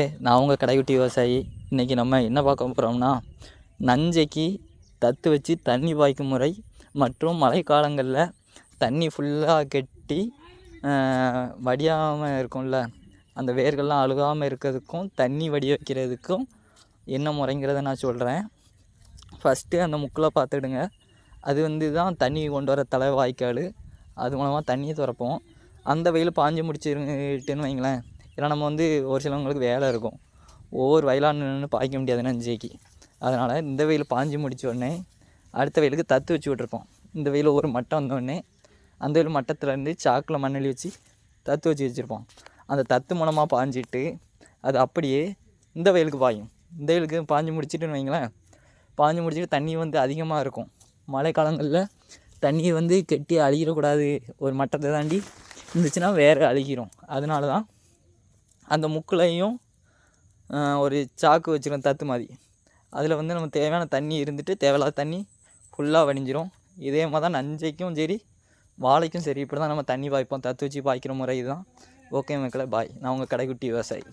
ஏ நான் உங்கள் கடைக்குட்டி விவசாயி. இன்றைக்கி நம்ம என்ன பார்க்க போகிறோம்னா நஞ்சைக்கு தத்து வச்சு தண்ணி பாய்க்கும் முறை மற்றும் மழைக்காலங்களில் தண்ணி ஃபுல்லாக கெட்டி வடியாமல் இருக்கும்ல அந்த வேர்கள்லாம் அழுகாமல் இருக்கிறதுக்கும் தண்ணி வடி வைக்கிறதுக்கும் என்ன முறைங்கிறத நான் சொல்கிறேன் ஃபஸ்ட்டு அந்த முக்கில் பார்த்துடுங்க. அது வந்து தான் தண்ணி கொண்டு வர தலை வாய்க்கால் அது மூலமாக தண்ணியை திறப்போம். அந்த வெயில் பாஞ்சு முடிச்சிருட்டுன்னு வைங்களேன். ஏன்னா நம்ம வந்து ஒரு சிலவங்களுக்கு வேலை இருக்கும். ஒவ்வொரு வயலான நின்று பாய்க்க முடியாது நஞ்சைக்கு அதனால் இந்த வெயில் பாஞ்சு முடிச்ச உடனே அடுத்த வெயிலுக்கு தத்து வச்சு விட்ருப்போம் இந்த வெயில் ஒரு மட்டம் வந்தோடனே அந்த வெயில் மட்டத்துலேருந்து சாக்கில் மண்ணெளி வச்சு தத்து வச்சு வச்சுருப்போம். அந்த தத்து மூலமாக பாஞ்சிட்டு அது அப்படியே இந்த வெயிலுக்கு பாயும். இந்த வெயிலுக்கு பாஞ்சு முடிச்சிட்டுன்னு வைங்களேன் பாஞ்சு முடிச்சுட்டு தண்ணி வந்து அதிகமாக இருக்கும். மழை காலங்களில் தண்ணி வந்து கெட்டி அழுகிடக்கூடாது ஒரு மட்டத்தை தாண்டி இருந்துச்சுன்னா வேறு அழுகிரும் அதனால தான் அந்த முக்குலையும் ஒரு சாக்கு வச்சுருக்கோம் தத்து மாதிரி. அதில் வந்து நம்ம தேவையான தண்ணி இருந்துட்டு தேவையில்லாத தண்ணி ஃபுல்லாக வடிஞ்சிரும். இதே மாதிரி தான் நஞ்சைக்கும் சரி வாழைக்கும் சரி. இப்படி தான் நம்ம தண்ணி பாய்ப்போம். தத்து வச்சு பாய்க்கிற முறை இதுதான். ஓகே மக்களை பாய் நான் உங்கள் கடைக்குட்டி விவசாயி.